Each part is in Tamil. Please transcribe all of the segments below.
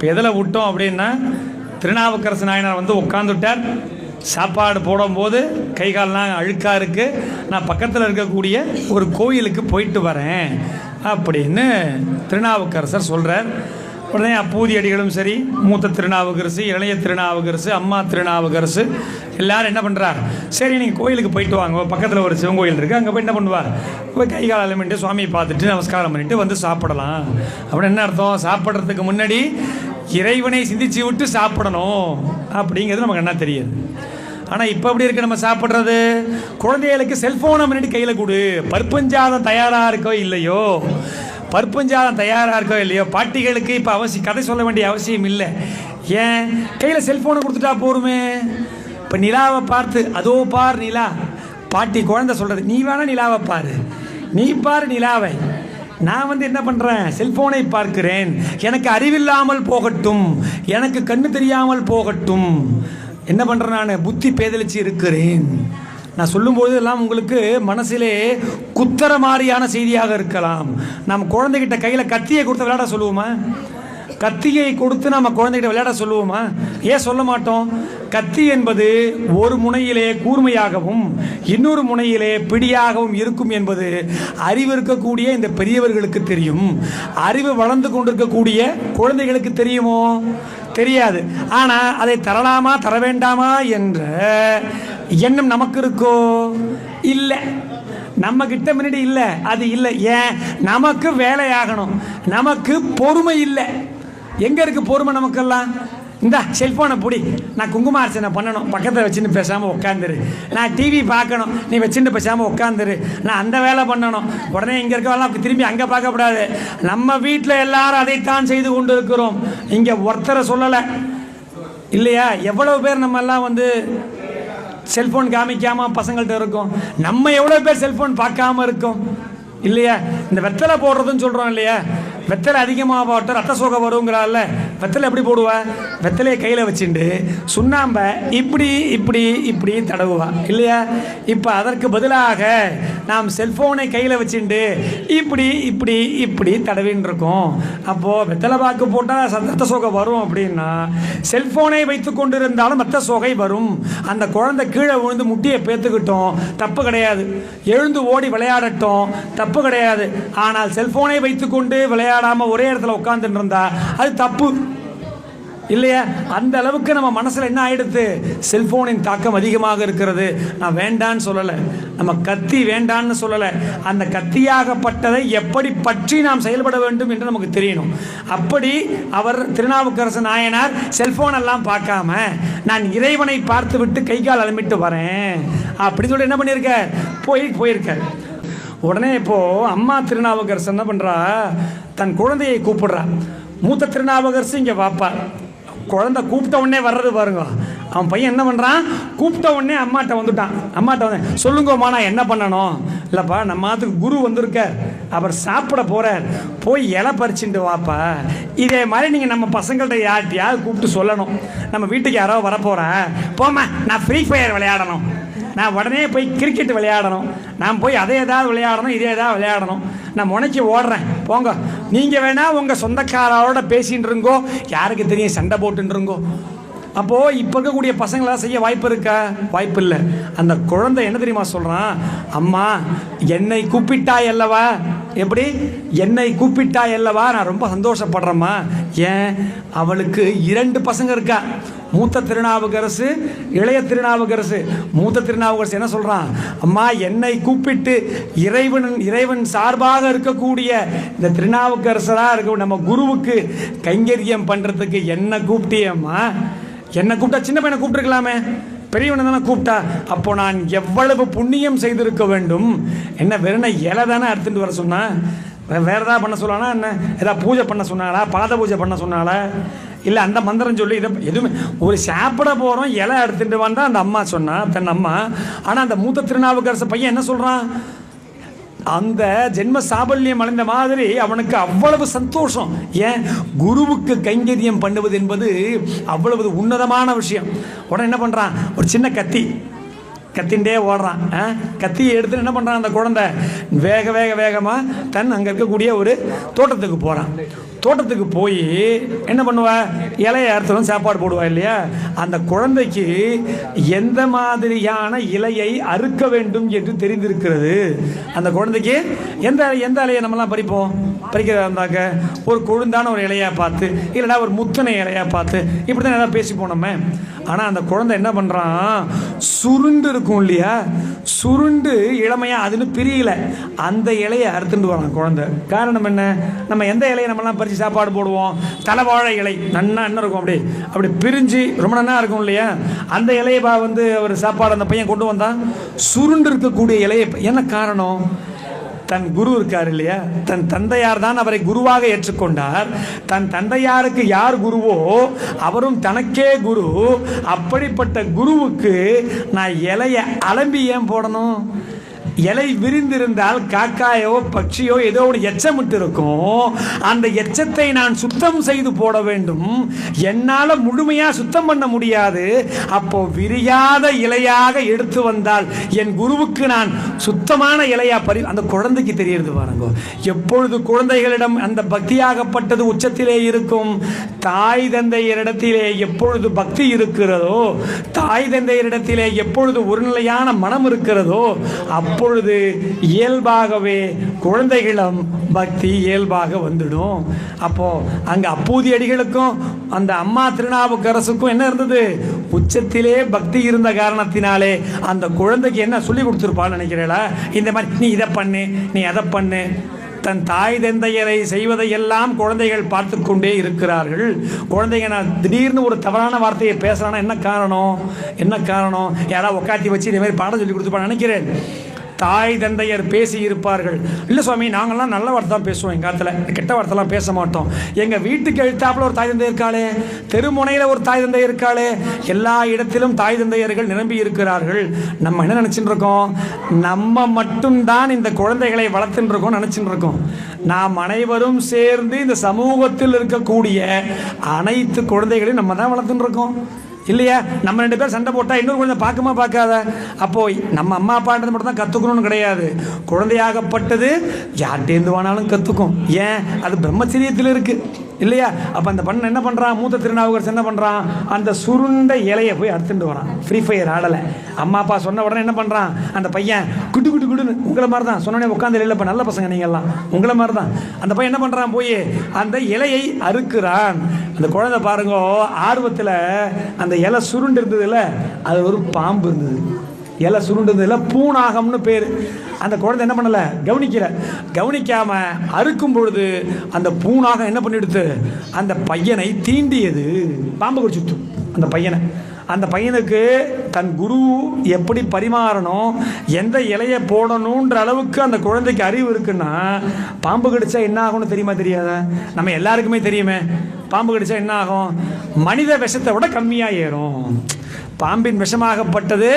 இப்போ எதில் விட்டோம் அப்படின்னா திருநாவுக்கரசு நாயனார் வந்து உட்காந்துட்டார் சாப்பாடு போடும்போது கை கால்லாம் அழுக்காக இருக்குது நான் பக்கத்தில் இருக்கக்கூடிய ஒரு கோயிலுக்கு போயிட்டு வரேன் அப்படின்னு திருநாவுக்கரசர் சொல்கிறார் உடனே அப்பூதி அடிகளும் சரி மூத்த திருநாவுக்கரசு இளைய திருநாவுக்கரசு அம்மா திருநாவுக்கரசு எல்லாரும் என்ன பண்ணுறார் சரி நீங்கள் கோயிலுக்கு போயிட்டு வாங்க. பக்கத்தில் ஒரு சிவன் கோயில் இருக்குது அங்கே போய் என்ன பண்ணுவார்? போய் கை கால் அலமிட்டு சுவாமியை பார்த்துட்டு நமஸ்காரம் பண்ணிட்டு வந்து சாப்பிடலாம். அப்படின்னு என்ன அர்த்தம்? சாப்பிட்றதுக்கு முன்னாடி இறைவனை சிந்திச்சு விட்டு சாப்பிடணும் அப்படிங்கிறது நமக்கு என்ன தெரியுது. ஆனால் இப்போ எப்படி இருக்கு நம்ம சாப்பிட்றது? குழந்தைகளுக்கு செல்ஃபோனை முன்னாடி கையில் கொடு. பருப்பஞ்சாதம் தயாராக இருக்கோ இல்லையோ? பருப்பஞ்சாதம் தயாராக இருக்கோ இல்லையோ? பாட்டிகளுக்கு இப்போ அவசியம் கதை சொல்ல வேண்டிய அவசியம் இல்லை. ஏன்? கையில் செல்ஃபோனை கொடுத்துட்டா போருமே. இப்போ நிலாவை பார்த்து அதோ பார் நிலா. பாட்டி குழந்தை சொல்கிறது நீ வேணா நிலாவை பாரு. நீ பாரு நிலாவை. நான் வந்து என்ன பண்ணுறேன் செல்ஃபோனை பார்க்கிறேன். எனக்கு அறிவில்லாமல் போகட்டும். எனக்கு கண்ணு தெரியாமல் போகட்டும். என்ன பண்ணுறேன் நான்? புத்தி பேதலிச்சு இருக்கிறேன். நான் சொல்லும்போது எல்லாம் உங்களுக்கு மனசிலே குத்தர மாதிரியான செய்தியாக இருக்கலாம். நம்ம குழந்தைகிட்ட கையில் கத்தியை கொடுத்து விளையாட சொல்லுவோமா? கத்தியை கொடுத்து நம்ம குழந்தைகிட்ட விளையாட சொல்லுவோமா? ஏன் சொல்ல மாட்டோம்? கத்தி என்பது ஒரு முனையிலே கூர்மையாகவும் இன்னொரு முனையிலே பிடியாகவும் இருக்கும் என்பது அறிவு இருக்கக்கூடிய இந்த பெரியவர்களுக்கு தெரியும். அறிவு வளர்ந்து கொண்டிருக்கக்கூடிய குழந்தைகளுக்கு தெரியுமோ? தெரியாது. ஆனால் அதை தரலாமா தர வேண்டாமா என்ற எண்ணம் நமக்கு இருக்கோ? இல்லை. நம்ம கிட்ட முன்னாடி இல்லை. அது இல்லை. ஏன்? நமக்கு வேலையாகணும். நமக்கு பொறுமை இல்லை. எங்கே இருக்குது பொறுமை நமக்கெல்லாம்? இந்த செல்ஃபோனை பிடி. நான் குங்கும அர்ச்சனை பண்ணணும். பக்கத்தில் வச்சுன்னு பேசாமல் உட்காந்துரு நான் டிவி பார்க்கணும். நீ வச்சுட்டு பேசாமல் உட்காந்துரு நான் அந்த வேலை பண்ணணும். உடனே இங்கே இருக்கவெல்லாம் திரும்பி அங்கே பார்க்கக்கூடாது நம்ம வீட்டில் எல்லாரும் அதைத்தான் செய்து கொண்டு இருக்கிறோம் இங்கே ஒருத்தரை சொல்லலை. இல்லையா? எவ்வளவு பேர் நம்ம எல்லாம் வந்து செல்ஃபோன் காமிக்காமல் பசங்கள்கிட்ட இருக்கோம். நம்ம எவ்வளோ பேர் செல்ஃபோன் பார்க்காம இருக்கோம். இல்லையா? இந்த வெத்தலை போடுறதுன்னு சொல்கிறோம் இல்லையா? வெத்தலை அதிகமாக போட்டு ரத்த சோகை வருங்கிறாள்ல. வெத்தலை எப்படி போடுவா? வெத்தலையை கையில் வச்சுட்டு சுண்ணாம்ப இப்படி இப்படி இப்படி தடவுவான் இல்லையா? இப்போ அதற்கு பதிலாக நாம் செல்ஃபோனை கையில் வச்சுட்டு இப்படி இப்படி இப்படி தடவின்னு இருக்கோம். அப்போது வெத்தலை பாக்கு போட்டால் ரத்த சோகை வரும் அப்படின்னா செல்ஃபோனை வைத்து கொண்டு இருந்தாலும் ரத்த சோகை வரும். அந்த குழந்தை கீழே விழுந்து முட்டியை பேத்துக்கிட்டோம். தப்பு கிடையாது. எழுந்து ஓடி விளையாடட்டும். தப்பு கிடையாது. ஆனால் செல்ஃபோனை வைத்துக்கொண்டு விளையாட விளையாடாமல் ஒரே இடத்துல உட்காந்துட்டு இருந்தா அது தப்பு. இல்லையா? அந்த அளவுக்கு நம்ம மனசில் என்ன ஆயிடுது? செல்போனின் தாக்கம் அதிகமாக இருக்கிறது. நான் வேண்டான்னு சொல்லலை. நம்ம கத்தி வேண்டான்னு சொல்லலை. அந்த கத்தியாகப்பட்டதை எப்படி பற்றி நாம் செயல்பட வேண்டும் என்று நமக்கு தெரியணும். அப்படி அவர் திருநாவுக்கரசு நாயனார் செல்போன் எல்லாம் பார்க்காம நான் இறைவனை பார்த்து விட்டு கை கால் அலமிட்டு வரேன். அப்படின்னு சொல்லி என்ன பண்ணியிருக்கார்? போய் போயிருக்கார். உடனே இப்போது அம்மா திருநாவுக்கரசு என்ன பண்ணுறா தன் குழந்தையை கூப்பிடுறா. மூத்த திருநாவுக்கரசு இங்கே வாப்பா. குழந்தை கூப்பிட்ட உடனே வர்றது பாருங்க. அவன் பையன் என்ன பண்ணுறான் கூப்பிட்ட உடனே அம்மாட்ட வந்துட்டான். அம்மாட்ட வந்து சொல்லுங்கம்மா நான் என்ன பண்ணணும்? இல்லைப்பா நம்ம மாத்துக்கு குரு வந்திருக்க. அவர் சாப்பிட போகிறார் போய் இலை பறிச்சுட்டு வாப்பா. இதே மாதிரி நீங்கள் நம்ம பசங்கள்கிட்ட யார்கிட்டயாவது கூப்பிட்டு சொல்லணும். நம்ம வீட்டுக்கு யாரோ வரப்போகிறேன் போம்மா நான் ஃப்ரீ ஃபயர் விளையாடணும். நான் உடனே போய் கிரிக்கெட் விளையாடணும். நான் போய் அதை ஏதாவது விளையாடணும் இதே ஏதாவது விளையாடணும். நான் முனைச்சி ஓடுறேன். போங்க. நீங்கள் வேணால் உங்கள் சொந்தக்காரோட பேசின்னு இருங்கோ யாருக்கு தெரியும் சண்டை போட்டுருங்கோ அப்போது இப்போ இருக்கக்கூடிய பசங்களாம் செய்ய வாய்ப்பு இருக்கா? வாய்ப்பு இல்லை. அந்த குழந்தை என்ன தெரியுமா சொல்கிறான் அம்மா என்னை கூப்பிட்டாய் அல்லவா? எப்படி? என்னை கூப்பிட்டாய் அல்லவா? நான் ரொம்ப சந்தோஷப்படுறேம்மா. ஏன்? அவளுக்கு இரண்டு பசங்க இருக்கா. மூத்த திருநாவுக்கரசு இளைய திருநாவுக்கரசு மூத்த திருநாவுக்கரசு என்ன சொல்கிறான் அம்மா என்னை கூப்பிட்டு இறைவன் இறைவன் சார்பாக இருக்கக்கூடிய இந்த திருநாவுக்கரசராக இருக்க நம்ம குருவுக்கு கைங்கரியம் பண்ணுறதுக்கு என்ன கூப்பிட்டியம்மா? என்னை கூப்பிட்டா சின்ன பையனை கூப்பிட்டுருக்கலாமே. பெரியவனை தானே கூப்பிட்டா? அப்போ நான் எவ்வளவு புண்ணியம் செய்திருக்க வேண்டும்? என்ன வெறும் இலை தானே அறுத்துட்டு வர சொன்னான் வேறு வேற ஏதாவது பண்ண சொன்னானா என்ன? ஏதாவது பூஜை பண்ண சொன்னாளா? பாத பூஜை பண்ண சொன்னாளா? இல்லை அந்த மந்திரம் சொல்லி இதை எதுவுமே ஒரு சாப்பிட போகிறோம் இலை எடுத்துகிட்டு வந்தால் அந்த அம்மா சொன்னான் தன் அம்மா ஆனால் அந்த மூத்த திருநாவுக்கரசு பையன் என்ன சொல்கிறான் அந்த ஜென்ம சாபல்யம் அடைந்த மாதிரி அவனுக்கு அவ்வளவு சந்தோஷம். ஏன்? குருவுக்கு கைங்கரியம் பண்ணுவது என்பது அவ்வளவு உன்னதமான விஷயம். உடனே என்ன பண்ணுறான் ஒரு சின்ன கத்தி கத்தின்டே ஓடுறான். ஆ? கத்தியை எடுத்து என்ன பண்ணுறான் அந்த குழந்தை? வேக வேக வேகமாக தன் அங்கே இருக்கக்கூடிய ஒரு தோட்டத்துக்கு போகிறான் தோட்டத்துக்கு போய் என்ன பண்ணுவா? இலையை அறுத்தலும் சாப்பாடு போடுவா இல்லையா? அந்த குழந்தைக்கு எந்த மாதிரியான இலையை அறுக்க வேண்டும் என்று தெரிந்திருக்கிறது? அந்த குழந்தைக்கு எந்த எந்த இலையை நம்மலாம் பறிப்போம்? பறிக்கிறதா இருந்தாக்க ஒரு கொழுந்தான ஒரு இலையாக பார்த்து இல்லைன்னா ஒரு முத்தனை இலையாக பார்த்து இப்படி தான் ஏதாவது பேசி போனோமே. ஆனால் அந்த குழந்தை என்ன பண்ணுறான் சுருண்டு இருக்கும் இல்லையா? சுருண்டு இளமையாக அதுன்னு பிரியல. அந்த இலையை அறுத்துட்டு வரலாம் குழந்தை. காரணம் என்ன? நம்ம எந்த இலையை நம்மலாம் பறித்து சாப்பாடு போடுவோம்? தலைவாழை இலை. நன்னா என்ன இருக்கும் அப்படி அப்படி பிரிஞ்சு ரொம்ப நன்னா இருக்கும் இல்லையா? அந்த இலையை பா வந்து ஒரு சாப்பாடு அந்த பையன் கொண்டு வந்தான். சுருண்டு இருக்கக்கூடிய இலையை என்ன காரணம்? தன் குரு இருக்கார் இல்லையா? தன் தந்தையார் தான் அவரை குருவாக ஏற்றுக்கொண்டார். தன் தந்தையாருக்கு யார் குருவோ அவரும் தனக்கே குரு. அப்படிப்பட்ட குருவுக்கு நான் இலையை அலம்பி ஏன் போடணும்? இலை விரிந்திருந்தால் காக்காயோ பட்சியோ ஏதோ ஒரு எச்சமிட்டு இருக்கும் அந்த எச்சத்தை நான் சுத்தம் செய்து போட வேண்டும். என்னால் முழுமையாக சுத்தம் பண்ண முடியாது. அப்போ விரியாத இலையாக எடுத்து வந்தால் என் குருவுக்கு நான் சுத்தமான இலையா பரி அந்த குழந்தைக்கு தெரியறது பாருங்க. எப்பொழுது குழந்தைகளிடம் அந்த பக்தியாகப்பட்டது உச்சத்திலே இருக்கும்? தாய் தந்தையரிடத்திலே எப்பொழுது பக்தி இருக்கிறதோ தாய் தந்தையரிடத்திலே எப்பொழுது ஒருநிலையான மனம் இருக்கிறதோ அப்பொழுது இயல்பாகவே குழந்தைகளும் பக்தி இயல்பாக வந்துடும். அப்போ அங்க அப்பூதி அடிகளுக்கும் அந்த அம்மா திருநாவுக்கரசுக்கும் என்ன இருந்தது? உச்சத்திலே பக்தி இருந்த காரணத்தினாலே அந்த குழந்தைக்கு என்ன சொல்லி கொடுத்துருப்பான்னு நினைக்கிறீங்களா? இந்த மாதிரி நீ இதை பண்ணு நீ அதை பண்ணு. தன் தாய் தந்தையரை செய்வதையெல்லாம் குழந்தைகள் பார்த்து கொண்டே இருக்கிறார்கள். குழந்தைங்க நான் திடீர்னு ஒரு தவறான வார்த்தையை பேசுகிறான்னா என்ன காரணம்? என்ன காரணம்? யாராவது உட்காத்தி வச்சு இதே மாதிரி பாடம் சொல்லி கொடுத்துப்பான்னு நினைக்கிறேன். தாய் தந்தையர் பேசி இருப்பார்கள் இல்லை சுவாமி நாங்கள்லாம் நல்ல வார்த்தை தான் பேசுவோம் எங்கள் காலத்தில். கெட்ட வார்த்தைலாம் பேச மாட்டோம். எங்கள் வீட்டுக்கு எழுத்தாப்புல ஒரு தாய் தந்தை இருக்காளே தெருமுனையில் ஒரு தாய் தந்தை இருக்காளே எல்லா இடத்திலும் தாய் தந்தையர்கள் நிரம்பி இருக்கிறார்கள். நம்ம என்ன நினச்சிட்டு இருக்கோம் நம்ம மட்டும்தான் இந்த குழந்தைகளை வளர்த்துட்டு இருக்கோம் நினச்சிட்டு இருக்கோம் நாம் அனைவரும் சேர்ந்து இந்த சமூகத்தில் இருக்கக்கூடிய அனைத்து குழந்தைகளையும் நம்ம தான் வளர்த்துட்டு இருக்கோம் இல்லையா? நம்ம ரெண்டு பேரும் சண்டை போட்டால் இன்னொரு குழந்தை பார்க்குமா பார்க்காத? அப்போ நம்ம அம்மா அப்பான்றது மட்டும் தான் கற்றுக்கணும்னு கிடையாது. குழந்தையாகப்பட்டது யார்கிட்டேருந்து வேணாலும் கற்றுக்கும் ஏன்? அது பிரம்மச்சரியத்தில் இருக்குது இல்லையா? அப்போ அந்த பண்ண என்ன பண்ணுறான் மூத்த திருநாவுக்கரசு என்ன பண்ணுறான் அந்த சுருண்ட இலையை போய் அறுத்துட்டு வரான். ஃப்ரீ ஃபயர் ஆடலை. அம்மா அப்பா சொன்ன உடனே என்ன பண்ணுறான் அந்த பையன் குட்டு குட்டு குட்டுன்னு உங்களை மாதிரி தான் சொன்னோடனே உட்காந்து இல்லை இப்போ நல்ல பசங்க நீங்கள்லாம் உங்களை மாதிரி தான் அந்த பையன் என்ன பண்ணுறான் போய் அந்த இலையை அறுக்கிறான். அந்த குழந்தை பாருங்க ஆர்வத்தில் அந்த இலை சுருண்டு இருந்ததுல அது ஒரு பாம்பு இருந்தது. இலை சுருண்டதில் பூணாகம்னு பேர். அந்த குழந்தை என்ன பண்ணலை? கவனிக்கல. கவனிக்காமல் அறுக்கும் பொழுது அந்த பூணாகம் என்ன பண்ணிடுது அந்த பையனை தீண்டியது. பாம்பு கடிச்சுட்டு அந்த பையனை. அந்த பையனுக்கு தன் குரு எப்படி பரிமாறணும்? எந்த இலையை போடணுன்ற அளவுக்கு அந்த குழந்தைக்கு அறிவு இருக்குன்னா பாம்பு கடிச்சா என்ன ஆகும்னு தெரியுமா தெரியாதா? நம்ம எல்லாருக்குமே தெரியுமே. பாம்பு கடிச்சா என்ன ஆகும்? மனித விஷத்தை விட கம்மியாக ஏறும். பாம்பின் விஷமாகப்பட்டது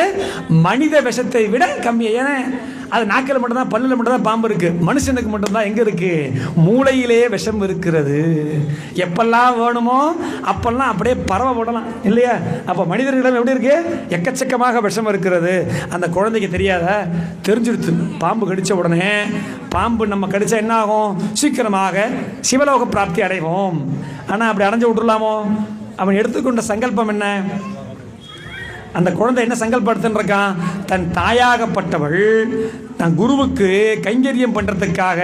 மனித விஷத்தை விட கம்மி ஏன்னா அது நாக்கில் மட்டும்தான் பல்லில் மட்டும்தான் பாம்பு இருக்குது மனுஷனுக்கு மட்டும்தான் எங்கே இருக்குது மூளையிலே விஷம் இருக்கிறது. எப்பெல்லாம் வேணுமோ அப்பெல்லாம் அப்படியே பரவ விடலாம் இல்லையா? அப்போ மனிதர்களிடம் எப்படி இருக்குது எக்கச்சக்கமாக விஷம் இருக்கிறது. அந்த குழந்தைக்கு தெரியாத தெரிஞ்சிடுத்து பாம்பு கடித்த உடனே பாம்பு நம்ம கடித்தா என்ன ஆகும் சீக்கிரமாக சிவலோக பிராப்தி அடைவோம். ஆனால் அப்படி அடைஞ்சு விட்டுலாமோ அவன் எடுத்துக்கொண்ட சங்கல்பம் என்ன? அந்த குழந்தை என்ன சங்கல்படுத்துன்னு இருக்கான்? தன் தாயாகப்பட்டவள் தன் குருவுக்கு கைங்கரியம் பண்ணுறதுக்காக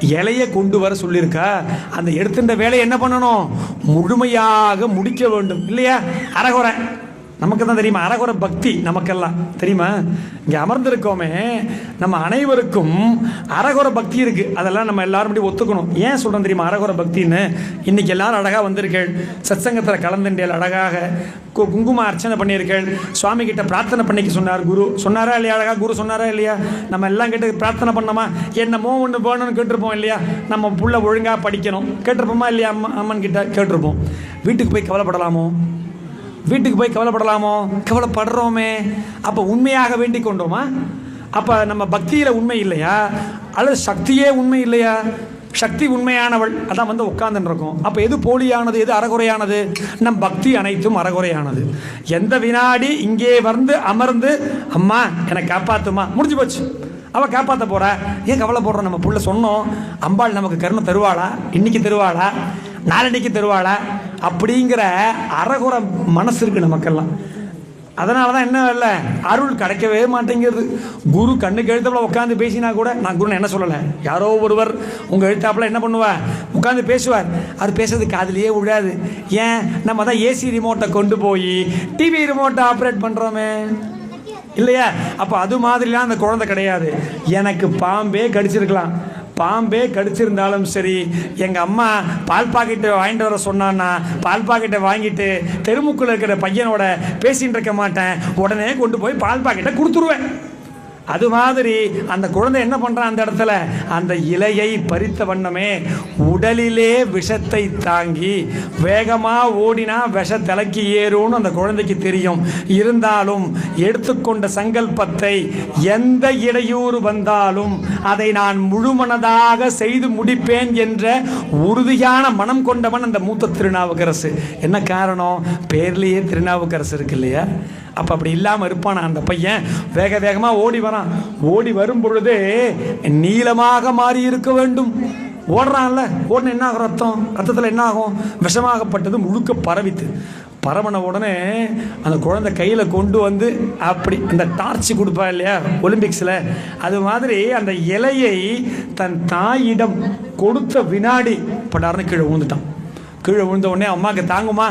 இலையை கொண்டு வர சொல்லியிருக்கா. அந்த எடுத்துட்ட வேலையை என்ன பண்ணணும்? முழுமையாக முடிக்க வேண்டும். இல்லையா? அரகுறேன் நமக்கு தான் தெரியுமா? அறகுறை பக்தி நமக்கெல்லாம். தெரியுமா? இங்கே அமர்ந்திருக்கோமே நம்ம அனைவருக்கும் அறகுறை பக்தி இருக்குது அதெல்லாம் நம்ம எல்லாரும் அப்படி ஒத்துக்கணும். ஏன் சொல்கிறோம் தெரியுமா? அறகுறை பக்தின்னு. இன்றைக்கி எல்லாரும் அழகாக வந்திருக்கேள். சத்சங்கத்தில் கலந்துண்டேல் அழகாக. கு- குங்கும அர்ச்சனை பண்ணியிருக்கேள். சுவாமி கிட்ட பிரார்த்தனை பண்ணிக்க சொன்னார் குரு. சொன்னாரா இல்லையா அழகாக குரு சொன்னாரா இல்லையா? நம்ம எல்லாம் கேட்டு பிரார்த்தனை பண்ணோமா? என்னமோ ஒன்று வேணும்னு கேட்டிருப்போம் இல்லையா? நம்ம புள்ள ஒழுங்காக படிக்கணும். கேட்டிருப்போமா இல்லையா அம்மா அம்மன் கிட்ட? கேட்டிருப்போம். வீட்டுக்கு போய் கவலைப்படலாமோ? வீட்டுக்கு போய் கவலைப்படலாமோ? கவலைப்படுறோமே. அப்போ உண்மையாக வேண்டிக் கொண்டோமா? அப்போ நம்ம பக்தியில் உண்மை இல்லையா? அல்லது சக்தியே உண்மை இல்லையா? சக்தி உண்மையானவள். அதான் வந்து உட்கார்ந்துட்டு இருக்கோம். அப்போ எது போலியானது? எது அறகுறையானது? நம் பக்தி அனைத்தும் அறகுறையானது. எந்த வினாடி இங்கே வந்து அமர்ந்து அம்மா என்னை காப்பாத்துமா? முடிஞ்சு போச்சு. அவள் காப்பாற்ற போகிறா ஏன் கவலைப்படுறோம்? நம்ம புள்ள சொன்னோம். அம்பாள் நமக்கு கருணை தருவாளா? இன்னைக்கு தருவாளா? நாளன்னைக்கு தருவாளா? அப்படிங்கிற அறகுற மனசு இருக்கு நமக்கெல்லாம். அதனால தான் என்ன இல்லை அருள் கிடைக்கவே மாட்டேங்கிறது. குரு கண்ணுக்கு எழுத்தாப்புல உட்காந்து பேசினா கூட நான் குரு என்ன சொல்லலை. யாரோ ஒருவர் உங்கள் எழுத்தாப்புல என்ன பண்ணுவார் உட்காந்து பேசுவார். அவர் பேசுறது காதுலயே விழாது. ஏன்? நம்ம தான் ஏசி ரிமோட்டை கொண்டு போய் டிவி ரிமோட்டை ஆப்ரேட் பண்ணுறோமே இல்லையா? அப்போ அது மாதிரிலாம் அந்த குழந்தை கிடையாது. எனக்கு பாம்பே கடிச்சிருக்கலாம். பாம்பே கடிச்சிருந்தாலும் சரி எங்கள் அம்மா பால் பாக்கெட்டை வாங்கிட்டு வர சொன்னான்னா பால் பாக்கெட்டை வாங்கிட்டு தெருமுக்குள்ள இருக்கிற பையனோட பேசிகிட்டு இருக்க மாட்டேன். உடனே கொண்டு போய் பால் பாக்கெட்டை கொடுத்துருவேன். அது மாதிரி அந்த குழந்தை என்ன பண்ணுறான் அந்த இடத்துல? அந்த இலையை பறித்த வண்ணமே உடலிலே விஷத்தை தாங்கி வேகமாக ஓடினா விஷ தலைக்கு ஏறும்னு அந்த குழந்தைக்கு தெரியும். இருந்தாலும் எடுத்துக்கொண்ட சங்கல்பத்தை எந்த இடையூறு வந்தாலும் அதை நான் முழுமனதாக செய்து முடிப்பேன் என்ற உறுதியான மனம் கொண்டவன் அந்த மூத்த திருநாவுக்கரசு. என்ன காரணம்? பேர்லேயே திருநாவுக்கரசு இருக்கு இல்லையா? அப்போ அப்படி இல்லாமல் இருப்பான் அந்த பையன்? வேக வேகமாக ஓடி ஓடுறான் ஓடி வரும் பொழுதே நீளமாக மாறி இருக்க வேண்டும். ஓடுறான்ல. ஓடின என்ன ஆகும் ரத்தம்? ரத்தத்தில் என்ன ஆகும் விஷமாகப்பட்டது முழுக்க பரவித்து. பரவன உடனே அந்த குழந்தை கையில் கொண்டு வந்து அப்படி அந்த டார்ச் கொடுப்பா இல்லையா? ஒலிம்பிக்ஸில். அது மாதிரி அந்த இலையை தன் தாயிடம் கொடுத்த வினாடி படார்னு கீழே விழுந்துட்டான். கீழே விழுந்த உடனே அம்மாவுக்கு தாங்குமா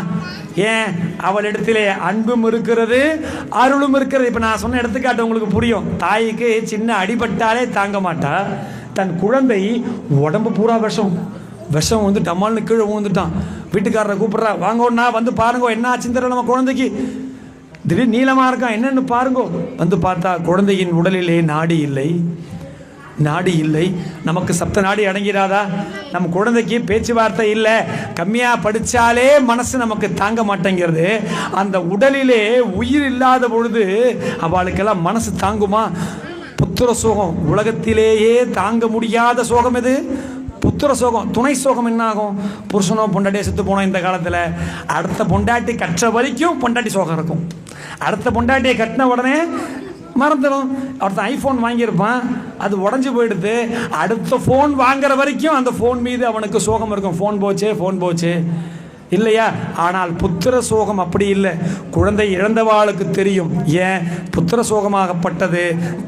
ஏன் அவளிடத்திலே அன்பும் இருக்கிறது அருளும் இருக்கிறது? இப்போ நான் சொன்ன எடுத்துக்காட்டு உங்களுக்கு புரியும். தாய்க்கு சின்ன அடிபட்டாலே தாங்க மாட்டா. தன் குழந்தை உடம்பு பூரா விஷம். விஷம் வந்து டமால்னு கீழே விழுந்துட்டான். வீட்டுக்காரரை கூப்பிட்றா வாங்க ஒண்ணா வந்து பாருங்க என்ன ஆச்சுன்னு தெரியல நம்ம குழந்தைக்கு? திடீர் நீளமாக இருக்கான். என்னென்னு பாருங்கோ. வந்து பார்த்தா குழந்தையின் உடலிலே நாடி இல்லை. நாடி இல்லை. நமக்கு சப்த நாடி அடங்கிறாதா? நம்ம குழந்தைக்கு பேச்சுவார்த்தை இல்லை. கம்மியாக படித்தாலே மனசு நமக்கு தாங்க மாட்டேங்கிறது. அந்த உடலிலே உயிர் இல்லாத பொழுது அவளுக்கெல்லாம் மனசு தாங்குமா? புத்திர சோகம். உலகத்திலேயே தாங்க முடியாத சோகம் எது? புத்திர சோகம். துணை சோகம் என்ன ஆகும்? புருஷனோ பொண்டாட்டியோ செத்து போனோம் இந்த காலத்தில். அடுத்த பொண்டாட்டி கற்ற வரைக்கும் பொண்டாட்டி சோகம் இருக்கும். அடுத்த பொண்டாட்டியை கட்டின உடனே மறந்துடும் ஒருத்தன் ஐஃபோன் வாங்கியிருப்பான். அது உடஞ்சி போயிடுது. அடுத்த ஃபோன் வாங்குற வரைக்கும் அந்த ஃபோன் மீது அவனுக்கு சோகம் இருக்கும். ஃபோன் போச்சே ஃபோன் போச்சே. இல்லையா? ஆனால் புத்திர சோகம் அப்படி இல்லை. குழந்தை இழந்தவாளுக்கு தெரியும். ஏன்? புத்திர சோகமாகப்பட்டது.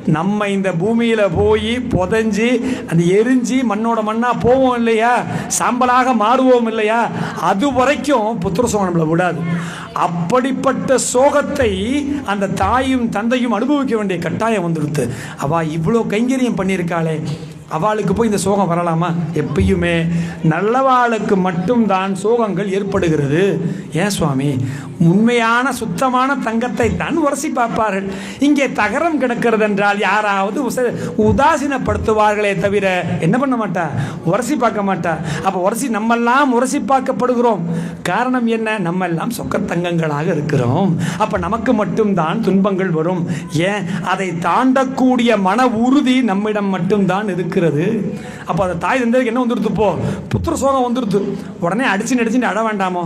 நம்ம இந்த பூமியில் போய் புதைஞ்சி அந்த எரிஞ்சு மண்ணோட மண்ணாக போவோம் இல்லையா? சாம்பலாக மாறுவோம் இல்லையா? அது வரைக்கும் புத்திர சோகம் நம்மளை விடாது. அப்படிப்பட்ட சோகத்தை அந்த தாயும் தந்தையும் அனுபவிக்க வேண்டிய கட்டாயம் வந்துடுது அவள் இவ்வளோ கைங்கரியம் பண்ணியிருக்காளே. அவளுக்கு போய் இந்த சோகம் வரலாமா? எப்பயுமே நல்லவாளுக்கு மட்டும்தான் சோகங்கள் ஏற்படுகிறது. ஏன் சுவாமி? உண்மையான சுத்தமான தங்கத்தை தான் உரசி பார்ப்பார்கள். இங்கே தகரம் கிடக்கிறது என்றால் யாராவது உச உதாசீனப்படுத்துவார்களே தவிர என்ன பண்ண மாட்டா? உரசி பார்க்க மாட்டா. அப்போ உரசி நம்மெல்லாம் உரசி பார்க்கப்படுகிறோம். காரணம் என்ன? நம்ம எல்லாம் சொக்கத்தங்கங்களாக இருக்கிறோம். அப்போ நமக்கு மட்டும்தான் துன்பங்கள் வரும். ஏன்? அதை தாண்டக்கூடிய மன உறுதி நம்மிடம் மட்டும்தான் இருக்கிறது. அப்போ அந்த தாய் தந்தைக்கு என்ன வந்துடுது இப்போ புத்திர சோகம் வந்துடுது உடனே அடிச்சு நடிச்சுட்டு அட வேண்டாமோ?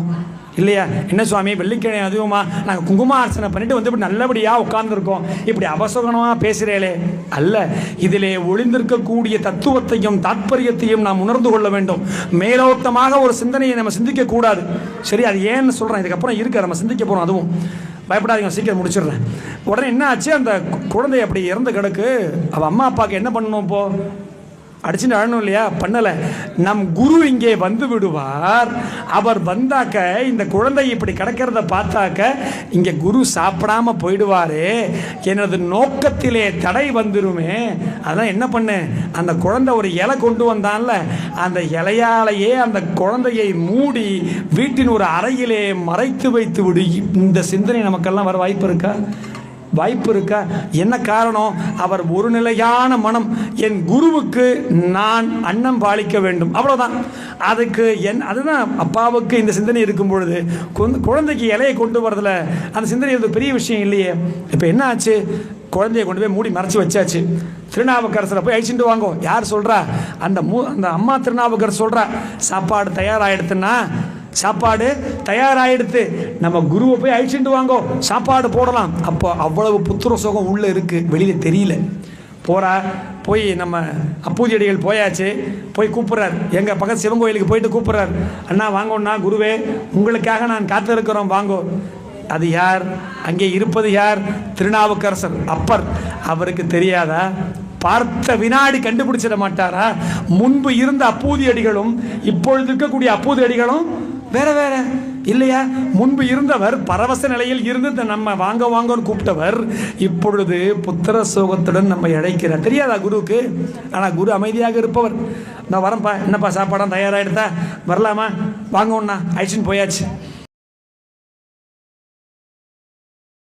இல்லையா? என்ன சுவாமி வெள்ளிக்கிழமை அதுவுமா? நாங்கள் குங்கும அர்ச்சனை பண்ணிட்டு வந்து இப்படி நல்லபடியாக உட்கார்ந்துருக்கோம். இப்படி அவசகனமாக பேசுகிறேளே அல்ல இதிலே ஒளிந்திருக்கக்கூடிய தத்துவத்தையும் தாத்பரியத்தையும் நாம் உணர்ந்து கொள்ள வேண்டும். மேலோட்டமாக ஒரு சிந்தனையை நம்ம சிந்திக்க கூடாது. சரி அது ஏன்னு சொல்கிறேன் இதுக்கப்புறம் இருக்க. நம்ம சிந்திக்க போகிறோம் அதுவும். பயப்படாதீங்க சீக்கிரம் முடிச்சிடுறேன். உடனே என்ன ஆச்சு? அந்த குழந்தை அப்படி இறந்து கிடக்கு. அவள் அம்மா அப்பாவுக்கு என்ன பண்ணணும் இப்போது அடிச்சுட்டு அழணும் இல்லையா? பண்ணலை. நம் குரு இங்கே வந்து விடுவார். அவர் வந்தாக்க இந்த குழந்தை இப்படி கிடக்கிறத பார்த்தாக்க இங்கே குரு சாப்பிடாம போயிடுவாரு. எனது நோக்கத்திலே தடை வந்துருமே. அதான் என்ன பண்ணு? அந்த குழந்தை ஒரு இலை கொண்டு வந்தான்ல. அந்த இலையாலேயே அந்த குழந்தையை மூடி வீட்டின் ஒரு அறையிலே மறைத்து வைத்து விடு. இந்த சிந்தனை நமக்கெல்லாம் வர வாய்ப்பு இருக்கா? வாய்ப்பு இருக்கா? என்ன காரணம்? அவர் ஒரு நிலையான மனம். என் குருவுக்கு நான் அன்னம் பாலிக்க வேண்டும். அவ்வளோதான் அதுக்கு என் அதுதான் அப்பாவுக்கு இந்த சிந்தனை இருக்கும் பொழுது குழந்தைக்கு இலையை கொண்டு வரதுல அந்த சிந்தனை ஒரு பெரிய விஷயம் இல்லையே. இப்போ என்ன ஆச்சு? குழந்தைய கொண்டு போய் மூடி மறைச்சி வச்சாச்சு. திருநாவுக்கரசரை போய் அழிச்சுட்டு வாங்கோ. யார் சொல்கிறா அந்த மூ அந்த அம்மா திருநாவுக்கரசர் சொல்கிறா சாப்பாடு தயாராகிடுதுன்னா சாப்பாடு தயாராகிடுது நம்ம குருவை போய் அழிச்சுட்டு வாங்கோ. சாப்பாடு போடலாம். அப்போ அவ்வளவு புத்திர சுகம் உள்ளே இருக்குது வெளியில் தெரியல. போகிறா போய் நம்ம அப்பூஜடிகள் போயாச்சு. போய் கூப்பிட்றார். எங்கள் பக்கத்து சிவன் கோயிலுக்கு போயிட்டு கூப்பிட்றார். அண்ணா வாங்கோண்ணா குருவே. உங்களுக்காக நான் காத்திருக்கிறோம். வாங்கோ. அது யார்? அங்கே இருப்பது யார்? திருநாவுக்கரசர். அப்பர். அவருக்கு தெரியாதா? பார்த்த வினாடி கண்டுபிடிச்சிட மாட்டாரா? முன்பு இருந்த அப்பூதி அடிகளும் இப்பொழுது இருக்கக்கூடிய அப்பூதி அடிகளும் வேற வேற. இல்லையா? முன்பு இருந்தவர் பரவச நிலையில் இருந்து நம்ம வாங்க வாங்கன்னு கூப்பிட்டவர் இப்பொழுது புத்திர சோகத்துடன் நம்ம இழைக்கிறார் தெரியாதா குருவுக்கு? ஆனால் குரு அமைதியாக இருப்பவர். நான் வரேன்ப்பா. என்னப்பா சாப்பாடம் தயாராகிடுதா வரலாமா? வாங்க ஒண்ணா அழிச்சுன்னு போயாச்சு.